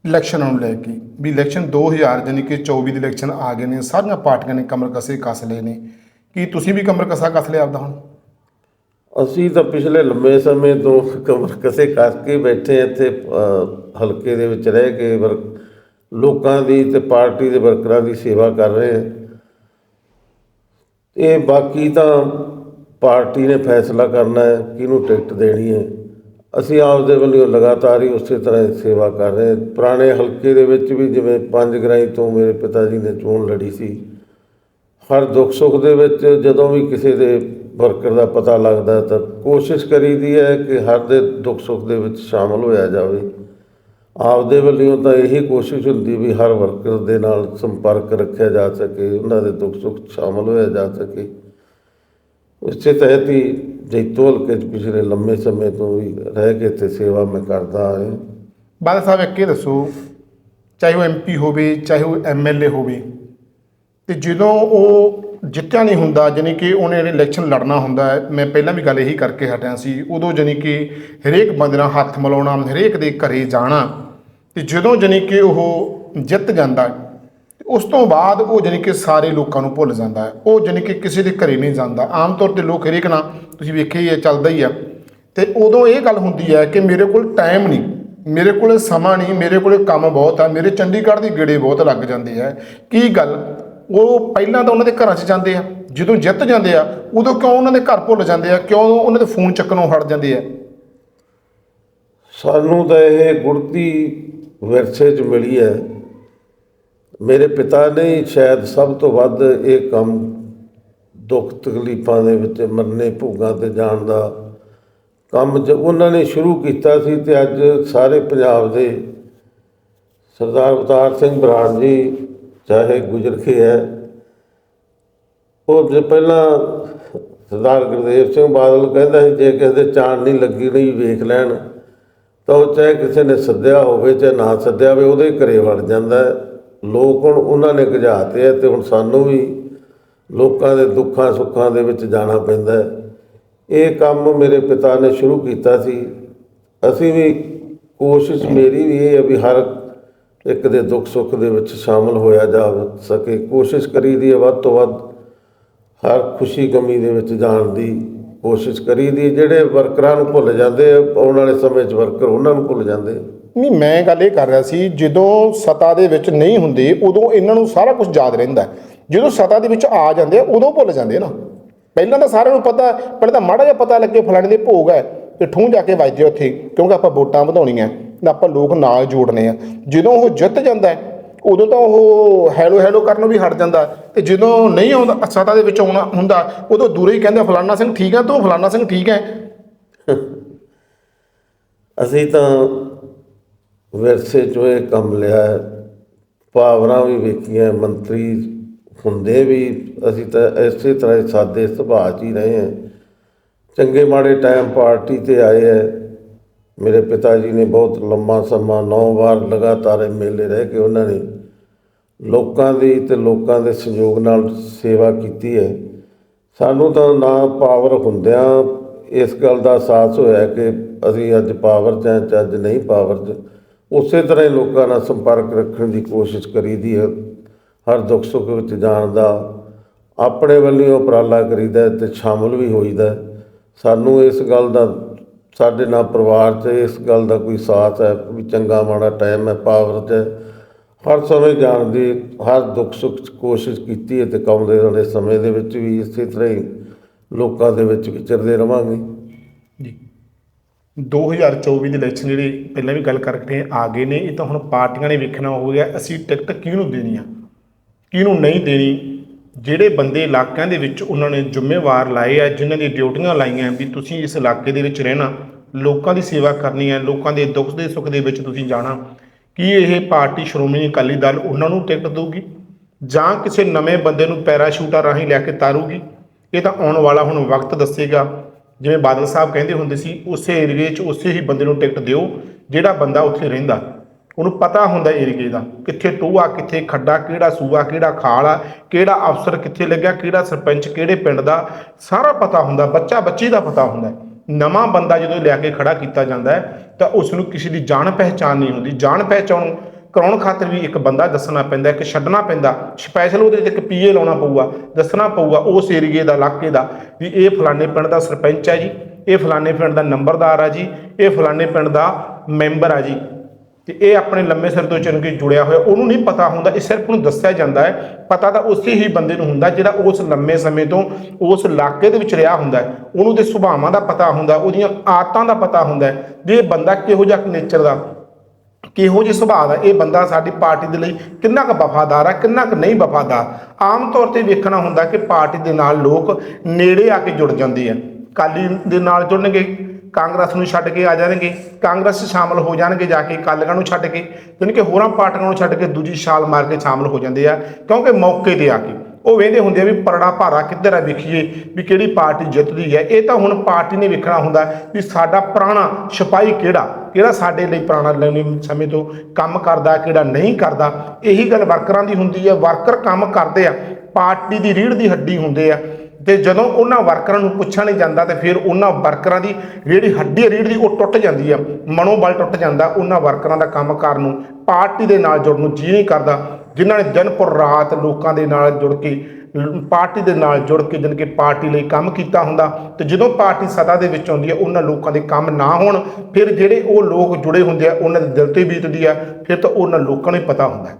ਇਲੈਕਸ਼ਨਾਂ ਨੂੰ ਲੈ ਕੇ, ਵੀ ਇਲੈਕਸ਼ਨ 2000 ਜਾਨੀ ਕਿ 24 ਦੇ ਇਲੈਕਸ਼ਨ ਆ ਗਏ ਨੇ, ਸਾਰੀਆਂ ਪਾਰਟੀਆਂ ਨੇ ਕਮਰ ਕਸੇ ਕੱਸ ਲਏ ਨੇ। ਕੀ ਤੁਸੀਂ ਵੀ ਕਮਰ ਕਸਾ ਕੱਸ ਲਿਆ ਆਪਦਾ ਹੁਣ? ਅਸੀਂ ਤਾਂ ਪਿਛਲੇ ਲੰਬੇ ਸਮੇਂ ਤੋਂ ਕਮਰ ਕਸੇ ਕੱਸ ਕੇ ਬੈਠੇ ਇੱਥੇ ਹਲਕੇ ਦੇ ਵਿੱਚ ਰਹਿ ਕੇ, ਵਰ ਲੋਕਾਂ ਦੀ ਤੇ ਪਾਰਟੀ ਦੇ ਵਰਕਰਾਂ ਦੀ ਸੇਵਾ ਕਰ ਰਹੇ ਹਾਂ। ਇਹ ਬਾਕੀ ਤਾਂ ਪਾਰਟੀ ਨੇ ਫੈਸਲਾ ਕਰਨਾ ਹੈ, ਕਿਹਨੂੰ ਟਿਕਟ ਦੇਣੀ ਹੈ। ਅਸੀਂ ਆਪਦੇ ਵੱਲੋਂ ਲਗਾਤਾਰ ਹੀ ਉਸੇ ਤਰ੍ਹਾਂ ਹੀ ਸੇਵਾ ਕਰ ਰਹੇ ਪੁਰਾਣੇ ਹਲਕੇ ਦੇ ਵਿੱਚ ਵੀ ਜਿਵੇਂ ਪੰਜ ਗਰਾਈ ਤੋਂ ਮੇਰੇ ਪਿਤਾ ਜੀ ਨੇ ਚੋਣ ਲੜੀ ਸੀ। ਹਰ ਦੁੱਖ ਸੁੱਖ ਦੇ ਵਿੱਚ ਜਦੋਂ ਵੀ ਕਿਸੇ ਦੇ ਵਰਕਰ ਦਾ ਪਤਾ ਲੱਗਦਾ ਤਾਂ ਕੋਸ਼ਿਸ਼ ਕਰੀਦੀ ਹੈ ਕਿ ਹਰ ਦੇ ਦੁੱਖ ਸੁੱਖ ਦੇ ਵਿੱਚ ਸ਼ਾਮਲ ਹੋਇਆ ਜਾਵੇ। ਆਪਦੇ ਵੱਲੋਂ ਤਾਂ ਇਹੀ ਕੋਸ਼ਿਸ਼ ਹੁੰਦੀ ਵੀ ਹਰ ਵਰਕਰ ਦੇ ਨਾਲ ਸੰਪਰਕ ਰੱਖਿਆ ਜਾ ਸਕੇ, ਉਹਨਾਂ ਦੇ ਦੁੱਖ ਸੁੱਖ 'ਚ ਸ਼ਾਮਲ ਹੋਇਆ ਜਾ ਸਕੇ। ਉਸੇ ਤਹਿਤ ਹੀ ਜੈਤੋ ਹਲਕੇ 'ਚ ਪਿਛਲੇ ਲੰਮੇ ਸਮੇਂ ਤੋਂ ਵੀ ਰਹਿ ਕੇ ਇੱਥੇ ਸੇਵਾ ਮੈਂ ਕਰਦਾ ਆਇਆ ਬਾਦਲ ਸਾਹਿਬ, ਇੱਕ ਇਹ ਦੱਸੋ, ਚਾਹੇ ਉਹ ਐਮਪੀ ਹੋਵੇ, ਚਾਹੇ ਉਹ ਐਮਐਲਏ ਹੋਵੇ, ਤੇ ਜਦੋਂ ਉਹ ਜਿੱਤਿਆ ਨਹੀਂ ਹੁੰਦਾ, ਜਾਣੀ ਕਿ ਉਹਨੇ ਇਲੈਕਸ਼ਨ ਲੜਨਾ ਹੁੰਦਾ ਹੈ, ਮੈਂ ਪਹਿਲਾਂ ਵੀ ਗੱਲ ਇਹੀ ਕਰਕੇ ਹਟਿਆ ਸੀ, ਉਦੋਂ ਜਾਣੀ ਕਿ ਹਰੇਕ ਬੰਦੇ ਨਾਲ ਹੱਥ ਮਿਲਾਉਣਾ, ਹਰੇਕ ਦੇ ਘਰੇ ਜਾਣਾ, ਤੇ ਜਦੋਂ ਜਾਣੀ ਕਿ ਉਹ ਜਿੱਤ ਜਾਂਦਾ ਉਸ ਤੋਂ ਬਾਅਦ ਉਹ ਜਾਣੀ ਕਿ ਸਾਰੇ ਲੋਕਾਂ ਨੂੰ ਭੁੱਲ ਜਾਂਦਾ ਹੈ। ਉਹ ਜਾਣੀ ਕਿ ਕਿਸੇ ਦੇ ਘਰੇ ਨਹੀਂ ਜਾਂਦਾ। ਆਮ ਤੌਰ ਤੇ ਲੋਕ ਹਰੇਕ ਨਾਲ, ਤੁਸੀਂ ਵੇਖਿਆ ਹੀ ਹੈ, ਚੱਲਦਾ ਹੀ ਆ ਤੇ ਉਦੋਂ ਇਹ ਗੱਲ ਹੁੰਦੀ ਹੈ ਕਿ ਮੇਰੇ ਕੋਲ ਟਾਈਮ ਨਹੀਂ। ਮੇਰੇ ਕੋਲ ਸਮਾਂ ਨਹੀਂ। ਮੇਰੇ ਕੋਲ ਕੰਮ ਬਹੁਤ ਆ। ਮੇਰੇ ਚੰਡੀਗੜ੍ਹ ਦੇ ਗੇੜੇ ਬਹੁਤ ਲੱਗ ਜਾਂਦੇ ਆ। ਕੀ ਗੱਲ? ਉਹ ਪਹਿਲਾਂ ਤਾਂ ਉਹਨਾਂ ਦੇ ਘਰਾਂ 'ਚ ਜਾਂਦੇ ਆ। ਜਦੋਂ ਜਿੱਤ ਜਾਂਦੇ ਆ, ਉਦੋਂ ਕਿਉਂ ਉਹਨਾਂ ਦੇ ਘਰ ਭੁੱਲ ਜਾਂਦੇ ਆ? ਕਿਉਂ ਉਹਨਾਂ ਦੇ ਫੋਨ ਚੱਕਣੋਂ ਹਟ ਜਾਂਦੇ ਆ? ਸਾਨੂੰ ਤਾਂ ਇਹ ਗੁੜਤੀ ਵਿਰਸੇ 'ਚ ਮਿਲੀ ਹੈ। ਮੇਰੇ ਪਿਤਾ ਨੇ ਸ਼ਾਇਦ ਸਭ ਤੋਂ ਵੱਧ ਇਹ ਕੰਮ ਦੁੱਖ ਤਕਲੀਫਾਂ ਦੇ ਵਿੱਚ ਮਰਨੇ ਭੋਗਾਂ ਤੇ ਜਾਣ ਦਾ ਕੰਮ ਜ ਉਹਨਾਂ ਨੇ ਸ਼ੁਰੂ ਕੀਤਾ ਸੀ ਤੇ ਅੱਜ ਸਾਰੇ ਪੰਜਾਬ ਦੇ ਸਰਦਾਰ ਅਵਤਾਰ ਸਿੰਘ ਬਰਾੜ ਜੀ, ਚਾਹੇ ਗੁਜ਼ਰ ਕੇ ਹੈ, ਉਹ ਜੇ ਪਹਿਲਾਂ ਸਰਦਾਰ ਗੁਰਦੇਵ ਸਿੰਘ ਬਾਦਲ ਕਹਿੰਦਾ ਸੀ, ਜੇ ਕਿਸੇ ਦੇ ਚਾਣ ਨਹੀਂ ਲੱਗੀ ਨਹੀਂ ਵੇਖ ਲੈਣ, ਤਾਂ ਉਹ ਚਾਹੇ ਕਿਸੇ ਨੇ ਸੱਦਿਆ ਹੋਵੇ, ਚਾਹੇ ਨਾ ਸੱਦਿਆ ਹੋਵੇ, ਉਹਦੇ ਘਰੇ ਵੜ ਜਾਂਦਾ ਹੈ। ਲੋਕ ਹੁਣ ਉਹਨਾਂ ਨੇ ਗਝਾਤੇ ਹੈ ਤੇ ਹੁਣ ਸਾਨੂੰ ਵੀ ਲੋਕਾਂ ਦੇ ਦੁੱਖਾਂ ਸੁੱਖਾਂ ਦੇ ਵਿੱਚ ਜਾਣਾ ਪੈਂਦਾ ਹੈ। ਇਹ ਕੰਮ ਮੇਰੇ ਪਿਤਾ ਨੇ ਸ਼ੁਰੂ ਕੀਤਾ ਸੀ। ਅਸੀਂ ਵੀ ਕੋਸ਼ਿਸ਼ ਮੇਰੀ ਵੀ ਇਹ ਹੈ ਵੀ ਹਰ ਇੱਕ ਦੇ ਦੁੱਖ ਸੁੱਖ ਦੇ ਵਿੱਚ ਸ਼ਾਮਲ ਹੋਇਆ ਜਾ ਸਕੇ। ਕੋਸ਼ਿਸ਼ ਕਰੀਦੀ ਹੈ ਵੱਧ ਤੋਂ ਵੱਧ ਹਰ ਖੁਸ਼ੀ ਗਮੀ ਦੇ ਵਿੱਚ ਜਾਣ ਦੀ। ਕੋਸ਼ਿਸ਼ ਕਰੀ ਦੀ ਜਿਹੜੇ ਵਰਕਰਾਂ ਨੂੰ ਭੁੱਲ ਜਾਂਦੇ ਆ ਆਉਣ ਵਾਲੇ ਸਮੇਂ 'ਚ ਵਰਕਰ ਉਹਨਾਂ ਨੂੰ ਭੁੱਲ ਜਾਂਦੇ। ਆ ਨਹੀਂ ਮੈਂ ਗੱਲ ਇਹ ਕਰ ਰਿਹਾ ਸੀ ਜਦੋਂ ਸਤਾ ਦੇ ਵਿੱਚ ਨਹੀਂ ਹੁੰਦੇ ਉਦੋਂ ਇਹਨਾਂ ਨੂੰ ਸਾਰਾ ਕੁਝ ਯਾਦ ਰਹਿੰਦਾ ਹੈ। ਜਦੋਂ ਸਤਾ ਦੇ ਵਿੱਚ ਆ ਜਾਂਦੇ ਆ ਉਦੋਂ ਭੁੱਲ ਜਾਂਦੇ ਆ ਨਾ। ਪਹਿਲਾਂ ਤਾਂ ਸਾਰਿਆਂ ਨੂੰ ਪਤਾ ਪਹਿਲਾਂ ਤਾਂ ਮਾੜਾ ਜਿਹਾ ਪਤਾ ਲੱਗੇ ਫਲਾਣੇ ਦੇ ਭੋਗ ਹੈ ਤੇ ਠੂੰ ਜਾ ਕੇ ਵੱਜਦੇ ਉੱਥੇ ਕਿਉਂਕਿ ਆਪਾਂ ਵੋਟਾਂ ਵਧਾਉਣੀਆਂ ਤੇ ਆਪਾਂ ਲੋਕ ਨਾਲ ਜੋੜਨੇ ਆ। ਜਦੋਂ ਉਹ ਜਿੱਤ ਜਾਂਦਾ ਹੈ, ਉਦੋਂ ਤਾਂ ਉਹ ਹੈਲੋ ਹੈਲੋ ਕਰਨ ਵੀ ਹਟ ਜਾਂਦਾ। ਤੇ ਜਦੋਂ ਨਹੀਂ ਆਉਂਦਾ ਸਤਾ ਦੇ ਵਿੱਚ ਆਉਣਾ ਹੁੰਦਾ, ਉਦੋਂ ਦੂਰੇ ਹੀ ਕਹਿੰਦੇ ਫਲਾਨਾ ਸਿੰਘ ਠੀਕ ਹੈ ਤੂੰ? ਫਲਾਨਾ ਸਿੰਘ ਠੀਕ ਹੈ? ਅਸੀਂ ਤਾਂ ਵਿਰਸੇ 'ਚੋਂ ਇਹ ਕੰਮ ਲਿਆ ਪਾਵਰਾਂ ਵੀ ਵੇਖੀਆਂ ਮੰਤਰੀ ਹੁੰਦੇ ਵੀ ਅਸੀਂ ਤਾਂ ਇਸੇ ਤਰ੍ਹਾਂ ਸਾਦੇ ਸੁਭਾਅ 'ਚ ਹੀ ਰਹੇ ਹਾਂ। ਚੰਗੇ ਮਾੜੇ ਟਾਈਮ ਪਾਰਟੀ ਤੇ ਆਏ ਹੈ। ਮੇਰੇ ਪਿਤਾ ਜੀ ਨੇ ਬਹੁਤ ਲੰਮਾ ਸਮਾਂ ਨੌ ਵਾਰ ਲਗਾਤਾਰ ਮੇਲੇ ਰਹਿ ਕੇ ਉਹਨਾਂ ਨੇ ਲੋਕਾਂ ਦੀ ਤੇ ਲੋਕਾਂ ਦੇ ਸਹਿਯੋਗ ਨਾਲ ਸੇਵਾ ਕੀਤੀ ਹੈ। ਸਾਨੂੰ ਤਾਂ ਨਾ ਪਾਵਰ ਹੁੰਦਿਆਂ ਇਸ ਗੱਲ ਦਾ ਅਹਿਸਾਸ ਹੋਇਆ ਕਿ ਅਸੀਂ ਅੱਜ ਪਾਵਰ 'ਚ ਹਾਂ ਤੇ ਅੱਜ ਨਹੀਂ ਪਾਵਰ 'ਚ। ਉਸੇ ਤਰ੍ਹਾਂ ਹੀ ਲੋਕਾਂ ਨਾਲ ਸੰਪਰਕ ਰੱਖਣ ਦੀ ਕੋਸ਼ਿਸ਼ ਕਰੀਦੀ ਹੈ। ਹਰ ਦੁੱਖ ਸੁੱਖ ਵਿੱਚ ਜਾਣ ਦਾ ਆਪਣੇ ਵੱਲੋਂ ਉਪਰਾਲਾ ਕਰੀਦਾ ਹੈ ਤੇ ਸ਼ਾਮਲ ਵੀ ਹੋਈਦਾ ਸਾਨੂੰ ਇਸ ਗੱਲ ਦਾ ਸਾਡੇ ਨਾਲ ਪਰਿਵਾਰ 'ਚ ਇਸ ਗੱਲ ਦਾ ਕੋਈ ਸਾਥ ਹੈ ਵੀ ਚੰਗਾ ਮਾੜਾ ਟਾਈਮ ਹੈ ਪਾਵਰ 'ਚ ਹਰ ਸਮੇਂ ਜਾਣ ਦੀ, ਹਰ ਦੁੱਖ ਸੁੱਖ 'ਚ ਕੋਸ਼ਿਸ਼ ਕੀਤੀ ਹੈ ਤੇ ਕੰਮ ਵਾਲੇ ਸਮੇਂ ਦੇ ਵਿੱਚ ਵੀ ਇਸੇ ਤਰ੍ਹਾਂ ਹੀ ਲੋਕਾਂ ਦੇ ਵਿੱਚ ਵਿਚਰਦੇ ਰਵਾਂਗੇ। ਜੀ। 2024 ਦੀ ਇਲੈਕਸ਼ਨ ਜਿਹੜੇ ਪਹਿਲਾਂ ਵੀ ਗੱਲ ਕਰਕੇ ਆ ਗਏ ਨੇ, ਇਹ ਤਾਂ ਹੁਣ ਪਾਰਟੀਆਂ ਨੇ ਵੇਖਣਾ ਹੋ ਗਿਆ ਅਸੀਂ ਟਿਕਟ ਕਿਹਨੂੰ ਦੇਣੀ ਆ? ਕਿਹਨੂੰ ਨਹੀਂ ਦੇਣੀ? ਜਿਹੜੇ ਬੰਦੇ ਇਲਾਕਿਆਂ ਦੇ ਵਿੱਚ ਉਹਨਾਂ ਨੇ ਜ਼ਿੰਮੇਵਾਰ ਲਾਏ ਆ, ਜਿਨ੍ਹਾਂ ਦੀ ਡਿਊਟੀਆਂ ਲਾਈਆਂ ਵੀ ਤੁਸੀਂ ਇਸ ਇਲਾਕੇ ਦੇ ਵਿੱਚ ਰਹਿਣਾ, ਲੋਕਾਂ ਦੀ ਸੇਵਾ ਕਰਨੀ ਹੈ, ਲੋਕਾਂ ਦੇ ਦੁੱਖ ਦੇ ਸੁੱਖ ਦੇ ਵਿੱਚ ਤੁਸੀਂ ਜਾਣਾ, ਕੀ ਇਹ ਪਾਰਟੀ ਸ਼੍ਰੋਮਣੀ ਅਕਾਲੀ ਦਲ ਉਹਨਾਂ ਨੂੰ ਟਿਕਟ ਦੇਊਗੀ? ਜਾਂ ਕਿਸੇ ਨਵੇਂ ਬੰਦੇ ਨੂੰ ਪੈਰਾਸ਼ੂਟਾਂ ਰਾਹੀਂ ਲੈ ਕੇ ਤਾਰੂਗੀ? ਇਹ ਤਾਂ ਆਉਣ ਵਾਲਾ ਹੁਣ ਵਕਤ ਦੱਸੇਗਾ। ਜਿਵੇਂ ਬਾਦਲ ਸਾਹਿਬ ਕਹਿੰਦੇ ਹੁੰਦੇ ਸੀ, ਉਸੇ ਏਰੀਏ 'ਚ ਉਸੇ ਹੀ ਬੰਦੇ ਨੂੰ ਟਿਕਟ ਦਿਓ, ਜਿਹੜਾ ਬੰਦਾ ਉੱਥੇ ਰਹਿੰਦਾ। ਉਹਨੂੰ ਪਤਾ ਹੁੰਦਾ ਏਰੀਏ ਦਾ, ਕਿੱਥੇ ਟੋਆ, ਕਿੱਥੇ ਖੱਡਾ, ਕਿਹੜਾ ਸੂਆ, ਕਿਹੜਾ ਖਾਲ ਆ, ਕਿਹੜਾ ਅਫਸਰ ਕਿੱਥੇ ਲੱਗਿਆ, ਕਿਹੜਾ ਸਰਪੰਚ ਕਿਹੜੇ ਪਿੰਡ ਦਾ, ਸਾਰਾ ਪਤਾ ਹੁੰਦਾ, ਬੱਚਾ ਬੱਚੀ ਦਾ ਪਤਾ ਹੁੰਦਾ ਨਵਾਂ ਬੰਦਾ ਜਦੋਂ ਲਿਆ ਕੇ ਖੜਾ ਕੀਤਾ ਜਾਂਦਾ ਹੈ, ਤਾਂ ਉਸ ਨੂੰ ਕਿਸੇ ਦੀ ਜਾਣ ਪਹਿਚਾਣ ਨਹੀਂ ਹੁੰਦੀ, ਜਾਣ ਪਹਿਚਾਣ ਕਰਾਉਣ ਖਾਤਰ ਵੀ ਇੱਕ ਬੰਦਾ ਦੱਸਣਾ ਪੈਂਦਾ, ਇੱਕ ਛੱਡਣਾ ਪੈਂਦਾ ਸਪੈਸ਼ਲ ਉਹਦੇ ਤੇ ਇੱਕ ਪੀਏ ਲਾਉਣਾ ਪਊਗਾ, ਦੱਸਣਾ ਪਊਗਾ ਉਸ ਏਰੀਏ ਦਾ, ਇਲਾਕੇ ਦਾ, ਵੀ ਇਹ ਫਲਾਣੇ ਪਿੰਡ ਦਾ ਸਰਪੰਚ ਹੈ ਜੀ, ਇਹ ਫਲਾਣੇ ਪਿੰਡ ਦਾ ਨੰਬਰਦਾਰ ਆ ਜੀ, ਇਹ ਫਲਾਣੇ ਪਿੰਡ ਦਾ ਮੈਂਬਰ ਆ ਜੀ। ਤੇ ਇਹ ਆਪਣੇ ਲੰਮੇ ਸਿਰ ਤੋਂ ਚੰਗੇ ਜੁੜਿਆ ਹੋਇਆ, ਉਹਨੂੰ ਨਹੀਂ ਪਤਾ ਹੁੰਦਾ, ਇਹ ਸਿਰਫ ਉਹਨੂੰ ਦੱਸਿਆ ਜਾਂਦਾ ਹੈ। ਪਤਾ ਤਾਂ ਉਸੇ ਹੀ ਬੰਦੇ ਨੂੰ ਹੁੰਦਾ ਜਿਹੜਾ ਉਸ ਲੰਮੇ ਸਮੇਂ ਤੋਂ ਉਸ ਇਲਾਕੇ ਦੇ ਵਿੱਚ ਰਿਹਾ ਹੁੰਦਾ ਉਹਨੂੰ ਦੇ ਸੁਭਾਵਾਂ ਦਾ ਪਤਾ ਹੁੰਦਾ, ਉਹਦੀਆਂ ਆਦਤਾਂ ਦਾ ਪਤਾ ਹੁੰਦਾ ਹੈ ਵੀ ਇਹ ਬੰਦਾ ਕਿਹੋ ਜਿਹਾ ਨੇਚਰ ਦਾ, ਕਿਹੋ ਜਿਹੇ ਸੁਭਾਅ ਦਾ, ਇਹ ਬੰਦਾ ਸਾਡੀ ਪਾਰਟੀ ਦੇ ਲਈ ਕਿੰਨਾ ਕੁ ਵਫਾਦਾਰ ਆ ਕਿੰਨਾ ਕੁ ਨਹੀਂ ਵਫਾਦਾਰ। ਆਮ ਤੌਰ ਤੇ ਵੇਖਣਾ ਹੁੰਦਾ ਕਿ ਪਾਰਟੀ ਦੇ ਨਾਲ ਲੋਕ ਨੇੜੇ ਆ ਕੇ ਜੁੜ ਜਾਂਦੇ ਆ। ਕਾਲੀ ਦੇ ਨਾਲ ਜੁੜਨਗੇ ਕਾਂਗਰਸ ਨੂੰ ਛੱਡ ਕੇ ਆ ਜਾਣਗੇ, ਕਾਂਗਰਸ 'ਚ ਸ਼ਾਮਲ ਹੋ ਜਾਣਗੇ ਜਾ ਕੇ ਕਾਲੀਆਂ ਨੂੰ ਛੱਡ ਕੇ, ਯਾਨੀ ਕਿ ਹੋਰਾਂ ਪਾਰਟੀਆਂ ਨੂੰ ਛੱਡ ਕੇ ਦੂਜੀ ਛਾਲ ਮਾਰ ਕੇ ਸ਼ਾਮਲ ਹੋ ਜਾਂਦੇ ਆ, ਕਿਉਂਕਿ ਮੌਕੇ ਤੇ ਆ ਕੇ। ਉਹ ਵੇਂਦੇ ਹੁੰਦੇ ਆ ਵੀ ਪਰੜਾ ਭਾਰਾ ਕਿੱਧਰ ਆ ਵੇਖੀਏ, ਵੀ ਕਿਹੜੀ ਪਾਰਟੀ ਜਿੱਤਦੀ ਹੈ। ਇਹ ਤਾਂ ਹੁਣ ਪਾਰਟੀ ਨੇ ਵੇਖਣਾ ਹੁੰਦਾ ਵੀ ਸਾਡਾ ਪੁਰਾਣਾ ਸਿਪਾਹੀ ਕਿਹੜਾ ਕਿਹੜਾ ਸਾਡੇ ਲਈ ਪੁਰਾਣਾ ਲੰਮੇ ਸਮੇਂ ਤੋਂ ਕੰਮ ਕਰਦਾ, ਕਿਹੜਾ ਨਹੀਂ ਕਰਦਾ। ਇਹੀ ਗੱਲ ਵਰਕਰਾਂ ਦੀ ਹੁੰਦੀ ਹੈ। ਵਰਕਰ ਕੰਮ ਕਰਦੇ ਆ, ਪਾਰਟੀ ਦੀ ਰੀੜ ਦੀ ਹੱਡੀ ਹੁੰਦੇ ਆ। ਤੇ ਜਦੋਂ ਉਹਨਾਂ ਵਰਕਰਾਂ ਨੂੰ ਪੁੱਛਿਆ ਨਹੀਂ ਜਾਂਦਾ ਤੇ ਫਿਰ ਉਹਨਾਂ ਵਰਕਰਾਂ ਦੀ ਜਿਹੜੀ ਹੱਡੀ ਰੀੜ ਦੀ ਉਹ ਟੁੱਟ ਜਾਂਦੀ ਆ ਮਨੋਬਲ ਟੁੱਟ ਜਾਂਦਾ, ਉਹਨਾਂ ਵਰਕਰਾਂ ਦਾ ਕੰਮ ਕਰਨ ਨੂੰ ਪਾਰਟੀ ਦੇ ਨਾਲ ਜੁੜਨ ਨੂੰ ਜੀ ਨਹੀਂ ਕਰਦਾ, ਜਿਨ੍ਹਾਂ ਨੇ ਦਿਨਪੁਰ ਰਾਤ ਲੋਕਾਂ ਦੇ ਨਾਲ ਜੁੜ ਕੇ, ਪਾਰਟੀ ਦੇ ਨਾਲ ਜੁੜ ਕੇ ਜਾਣੀ ਕਿ ਪਾਰਟੀ ਲਈ ਕੰਮ ਕੀਤਾ ਹੁੰਦਾ ਤੇ ਜਦੋਂ ਪਾਰਟੀ ਸਤਾ ਦੇ ਵਿੱਚ ਆਉਂਦੀ ਹੈ ਉਹਨਾਂ ਲੋਕਾਂ ਦੇ ਕੰਮ ਨਾ ਹੋਣ, ਫਿਰ ਜਿਹੜੇ ਉਹ ਲੋਕ ਜੁੜੇ ਹੁੰਦੇ ਆ, ਉਹਨਾਂ ਦੇ ਦਿਲ ਤੇ ਬੀਤਦੀ ਆ, ਫਿਰ ਤਾਂ ਉਹਨਾਂ ਲੋਕਾਂ ਨੂੰ ਹੀ ਪਤਾ ਹੁੰਦਾ।